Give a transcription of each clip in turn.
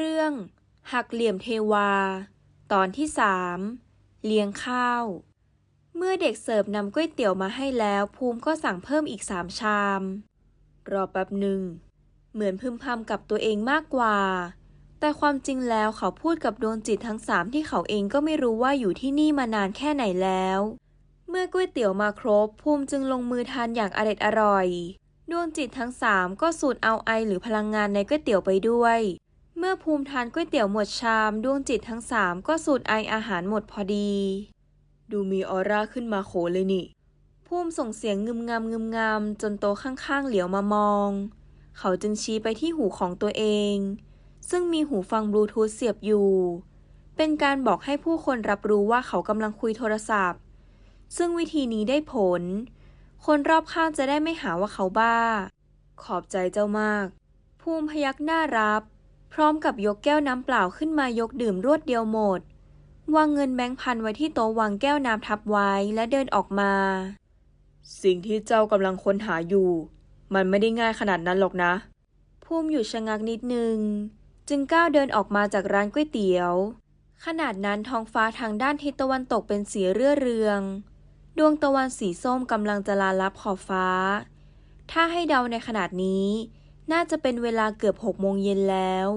เรื่อง หักเหลี่ยมเทวา ตอนที่สามเลี้ยงข้าว เมื่อเด็กเสิร์ฟนำก๋วยเตี๋ยวมาให้แล้ว ภูมิก็สั่งเพิ่มอีกสามชาม รอแป๊บหนึ่ง เหมือนพึมพำกับตัวเองมากกว่า แต่ความจริงแล้วเขาพูดกับดวงจิตทั้งสามที่เขาเองก็ไม่รู้ว่าอยู่ที่นี่มานานแค่ไหนแล้ว เมื่อก๋วยเตี๋ยวมาครบ ภูมิจึงลงมือทานอย่างอร็ดอร่อยดวงจิตทั้งสามก็สูดเอาไอหรือพลังงานในก๋วยเตี๋ยวไปด้วย มื่อภูมิทานก๋วยเตี๋ยวหมดชาม ดวงจิตทั้งสามก็สูดไออาหารหมดพอดี ดูมีออร่าขึ้นมาโขเลยนี่ ภูมิส่งเสียงงึมงำงึมงำจนโตข้างๆเหลียวมามอง เขาจึงชี้ไปที่หูของตัวเอง ซึ่งมีหูฟังบลูทูธเสียบอยู่ เป็นการบอกให้ผู้คนรับรู้ว่าเขากำลังคุยโทรศัพท์ ซึ่งวิธีนี้ได้ผล คนรอบข้างจะได้ไม่หาว่าเขาบ้า ขอบใจเจ้ามาก ภูมิพยักหน้ารับ พร้อมกับยกแก้วน้ำเปล่าขึ้นมายกดื่มรวดเดียวหมด วางเงินแบงค์พันไว้ที่โต๊ะวางแก้วน้ำทับไว้และเดินออกมา สิ่งที่เจ้ากำลังค้นหาอยู่ มันไม่ได้ง่ายขนาดนั้นหรอกนะ ภูมิอยู่ชะงักนิดนึง จึงก้าวเดินออกมาจากร้านก๋วยเตี๋ยว ขนาดนั้นท้องฟ้าทางด้านทิศตะวันตกเป็นสีเรื่อเรือง ดวงตะวันสีส้มกำลังจะลาลับขอบฟ้า ถ้าให้เดาในขนาดนี้ น่าจะเป็นเวลาเกือบหกโมงเย็นแล้ว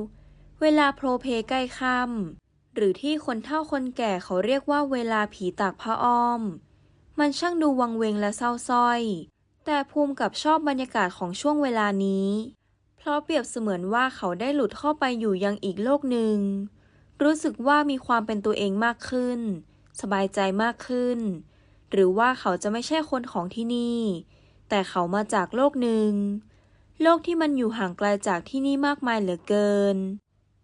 เวลาโพรเพใกล้ค่ำหรือที่คนเฒ่าคนแก่เขาเรียกว่าเวลาผีตากผ้าอ้อม มันช่างดูวังเวงและเศร้าส้อย แต่ภูมิกับชอบบรรยากาศของช่วงเวลานี้ เพราะเปรียบเสมือนว่าเขาได้หลุดเข้าไปอยู่ยังอีกโลกหนึ่ง รู้สึกว่ามีความเป็นตัวเองมากขึ้น สบายใจมากขึ้น หรือว่าเขาจะไม่ใช่คนของที่นี่ แต่เขามาจากโลกหนึ่ง โลกที่มันอยู่ห่างไกลจากที่นี่มากมายเหลือเกิน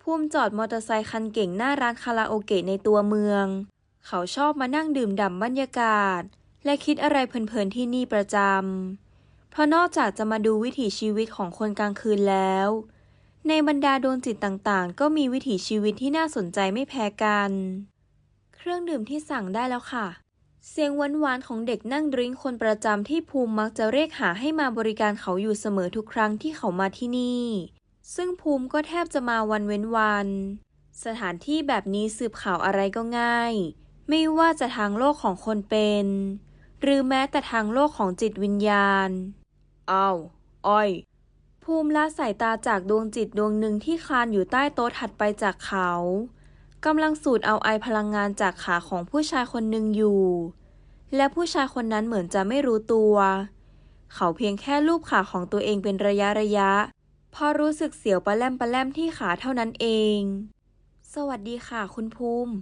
ภูมิจอดมอเตอร์ไซคันเก่งหน้าร้านคาราโอเกะในตัวเมือง เขาชอบมานั่งดื่มด่ำบรรยากาศ และคิดอะไรเพลินๆที่นี่ประจำ เพราะนอกจากจะมาดูวิถีชีวิตของคนกลางคืนแล้ว ในบรรดาดวงจิตต่างๆ ก็มีวิถีชีวิตที่น่าสนใจไม่แพ้กัน เครื่องดื่มที่สั่งได้แล้วค่ะ เสียงหวานๆของเด็กนั่งดริ้งคนประจำที่ภูมิมักจะเรียกหาให้มาบริการเขาอยู่เสมอทุกครั้งที่เขามาที่นี่ ซึ่งภูมิก็แทบจะมาวันเว้นวัน สถานที่แบบนี้สืบข่าวอะไรก็ง่าย ไม่ว่าจะทางโลกของคนเป็น หรือแม้แต่ทางโลกของจิตวิญญาณอ้าวอ้อย ภูมิละสายตาจากดวงจิตดวงหนึ่งที่คลานอยู่ใต้โต๊ะถัดไปจากเขา กำลังสูดเอาไอพลังงานจากขาของผู้ชายคนหนึ่งอยู่ และผู้ชายคนนั้นเหมือนจะไม่รู้ตัว เขาเพียงแค่ลูบขาของตัวเองเป็นระยะระยะพอรู้สึกเสียวปะแลมปะแลมที่ขาเท่านั้นเอง สวัสดีค่ะคุณภูมิ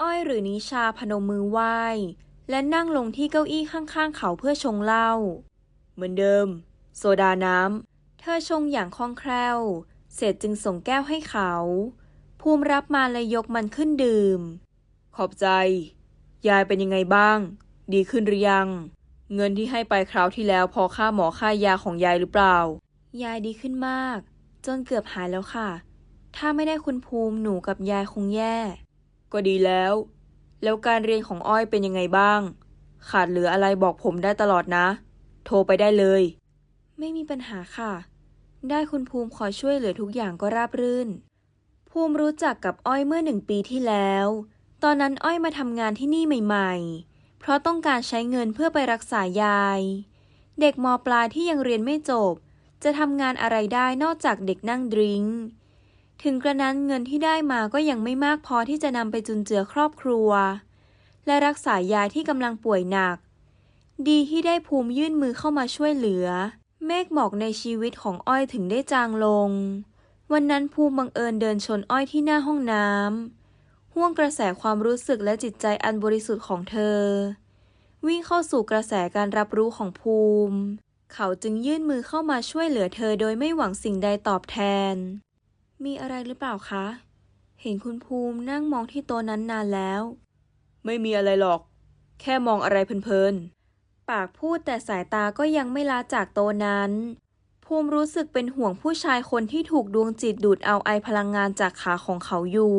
อ้อยหรือนิชาพนมมือไหว้ และนั่งลงที่เก้าอี้ข้างๆ เขาเพื่อชงเหล้า เหมือนเดิม โซดาน้ำ เธอชงอย่างคล่องแคล่ว เสร็จจึงส่งแก้วให้เขา ภูมิรับมาและยกมันขึ้นดื่ม ขอบใจ ยายเป็นยังไงบ้าง ดีขึ้นหรือยัง เงินที่ให้ไปคราวที่แล้วพอค่าหมอค่ายาของยายหรือเปล่า ยายดีขึ้นมาก จนเกือบหายแล้วค่ะ ถ้าไม่ได้คุณภูมิหนูกับยายคงแย่ ก็ดีแล้ว แล้วการเรียนของอ้อยเป็นยังไงบ้าง ขาดเหลืออะไรบอกผมได้ตลอดนะ โทรไปได้เลย ไม่มีปัญหาค่ะ ได้คุณภูมิคอยช่วยเหลือทุกอย่างก็ราบรื่น ภูมิรู้จักกับอ้อยเมื่อหนึ่งปีที่แล้ว ตอนนั้นอ้อยมาทำงานที่นี่ใหม่ๆ เพราะต้องการใช้เงินเพื่อไปรักษายาย เด็กมปลายที่ยังเรียนไม่จบ จะทำงานอะไรได้นอกจากเด็กนั่งดริงถึงกระนั้นเงินที่ได้มาก็ยังไม่มากพอที่จะนำไปจุนเจือครอบครัว และรักษายายที่กำลังป่วยหนัก ดีที่ได้ภูมิยื่นมือเข้ามาช่วยเหลือ เมฆหมอกในชีวิตของอ้อยถึงได้จางลง วันนั้นภูมิบังเอิญเดินชนอ้อยที่หน้าห้องน้ำห่วงกระแสความรู้สึกและจิตใจอันบริสุทธิ์ของเธอ วิ่งเข้าสู่กระแสการรับรู้ของภูมิ เขาจึงยื่นมือเข้ามาช่วยเหลือเธอโดยไม่หวังสิ่งใดตอบแทน มีอะไรหรือเปล่าคะ เห็นคุณภูมินั่งมองที่โต๊ะนั้นนานแล้ว ไม่มีอะไรหรอก แค่มองอะไรเพลินๆปากพูดแต่สายตาก็ยังไม่ละจากโต๊ะนั้น ภูมิรู้สึกเป็นห่วงผู้ชายคนที่ถูกดวงจิตดูดเอาไอพลังงานจากขาของเขาอยู่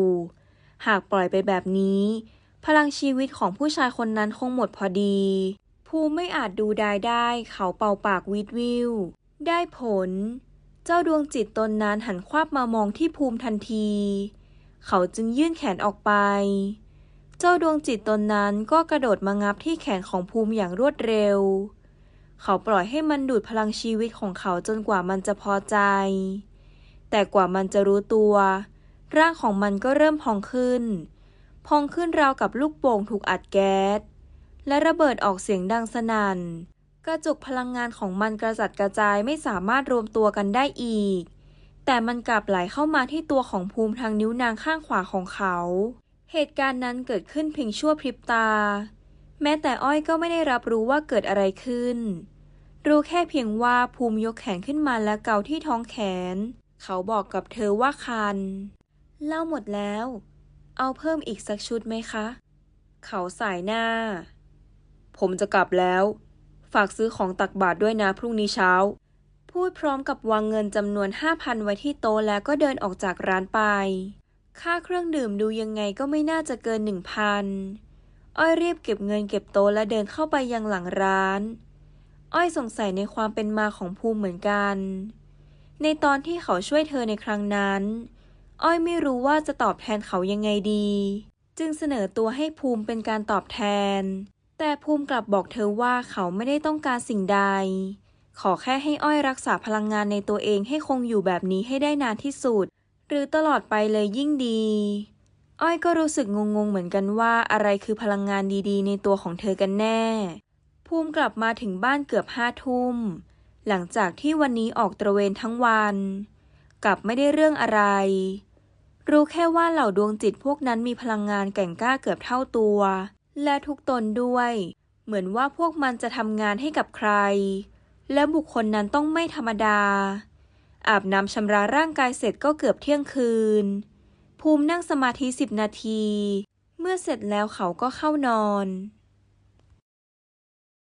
หากปล่อยไปแบบนี้ พลังชีวิตของผู้ชายคนนั้นคงหมดพอดี ภูมิไม่อาจดูดายได้ เขาเป่าปากวิดวิว ได้ผล เจ้าดวงจิตตนนั้นหันควับมามองที่ภูมิทันที เขาจึงยื่นแขนออกไป เจ้าดวงจิตตนนั้นก็กระโดดมางับที่แขนของภูมิอย่างรวดเร็ว เขาปล่อยให้มันดูดพลังชีวิตของเขาจนกว่ามันจะพอใจ แต่กว่ามันจะรู้ตัว ร่างของมันก็เริ่มพองขึ้น พองขึ้นราวกับลูกโป่งถูกอัดแก๊ส และระเบิดออกเสียงดังสนั่น กระจุกพลังงานของมันกระจัดกระจายไม่สามารถรวมตัวกันได้อีก แต่มันกลับไหลเข้ามาที่ตัวของภูมิทางนิ้วนางข้างขวาของเขา เหตุการณ์นั้นเกิดขึ้นเพียงชั่วพริบตา แม้แต่อ้อยก็ไม่ได้รับรู้ว่าเกิดอะไรขึ้น รู้แค่เพียงว่าภูมิยกแขนขึ้นมาและเกาที่ท้องแขน เขาบอกกับเธอว่าคัน เล่าหมดแล้ว เอาเพิ่มอีกสักชุดไหมคะ เขาสายหน้า ผมจะกลับแล้ว ฝากซื้อของตักบาตรด้วยนะพรุ่งนี้เช้า พูดพร้อมกับวางเงินจำนวนห้าพันไว้ที่โต๊ะแล้วก็เดินออกจากร้านไป ค่าเครื่องดื่มดูยังไงก็ไม่น่าจะเกินหนึ่งพัน อ้อยรีบเก็บเงินเก็บโต๊ะและเดินเข้าไปยังหลังร้าน อ้อยสงสัยในความเป็นมาของภูมิเหมือนกัน ในตอนที่เขาช่วยเธอในครั้งนั้น อ้อยไม่รู้ว่าจะตอบแทนเขายังไงดี จึงเสนอตัวให้ภูมิเป็นการตอบแทน แต่ภูมิกลับบอกเธอว่าเขาไม่ได้ต้องการสิ่งใด ขอแค่ให้อ้อยรักษาพลังงานในตัวเองให้คงอยู่แบบนี้ให้ได้นานที่สุด หรือตลอดไปเลยยิ่งดี อ้อยก็รู้สึกงงๆเหมือนกันว่าอะไรคือพลังงานดีๆ ในตัวของเธอกันแน่ ภูมิกลับมาถึงบ้านเกือบห้าทุ่ม หลังจากที่วันนี้ออกตระเวนทั้งวัน กลับไม่ได้เรื่องอะไร รู้แค่ว่าเหล่าดวงจิตพวกนั้นมีพลังงานแก่งกล้าเกือบเท่าตัว และทุกตนด้วย เหมือนว่าพวกมันจะทำงานให้กับใคร และบุคคลนั้นต้องไม่ธรรมดา อาบน้ำชำระร่างกายเสร็จก็เกือบเที่ยงคืน ภูมินั่งสมาธิสิบนาที เมื่อเสร็จแล้วเขาก็เข้านอน